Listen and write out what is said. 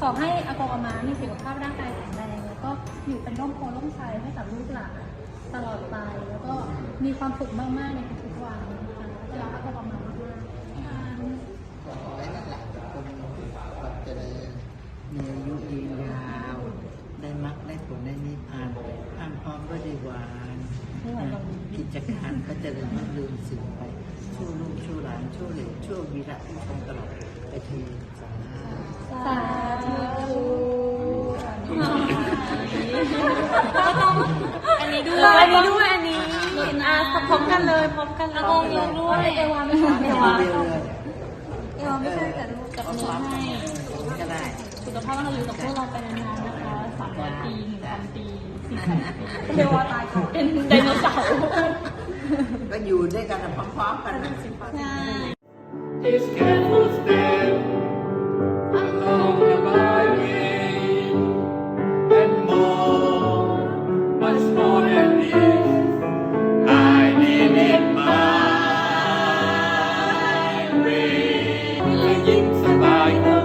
ขอให้อามามีสุขภาพร่างกายแข็งแรงแล้วก็อยู่เป็นร่มโพล่มไทรให้กับลูกหลานตลอดไป แล้วก็มีความสุขมากๆในทุกๆวันนะคะจะรักอาอามามากๆค่ะขอให้นั่นแหละคนแบบเจริญมีอายุยืนยาว ได้มรรคได้ผลได้นิพพานข้างพร้อมด้วยดีวานกิจการก็เจริญรุ่งเรืองสืบไป ชั่วลูกชั่วหลานชั่วเหลวชั่ววีระที่คงตลอดไปที อันนี้ด้วย อันนี้ด้วย อันนี้อะพร้อมกันเลยพร้อมกันเลยงงด้วย เอวาไม่ใช่เอเอววาเร็วเลยเอวาไม่ใช่แต่ลูกกับเอามืสออนให้ก็ได้ สุขภาพเราอยู่กับพวกเราไปนานๆนะคะสามร้อยปีหนึ่งพันปีสี่สิบปีเอวาตายก่อนเป็นไดโนเสาร์ก็อยู่ด้วยกันพร้อมๆกันนะใช่ His careful step ยิ้มสบาย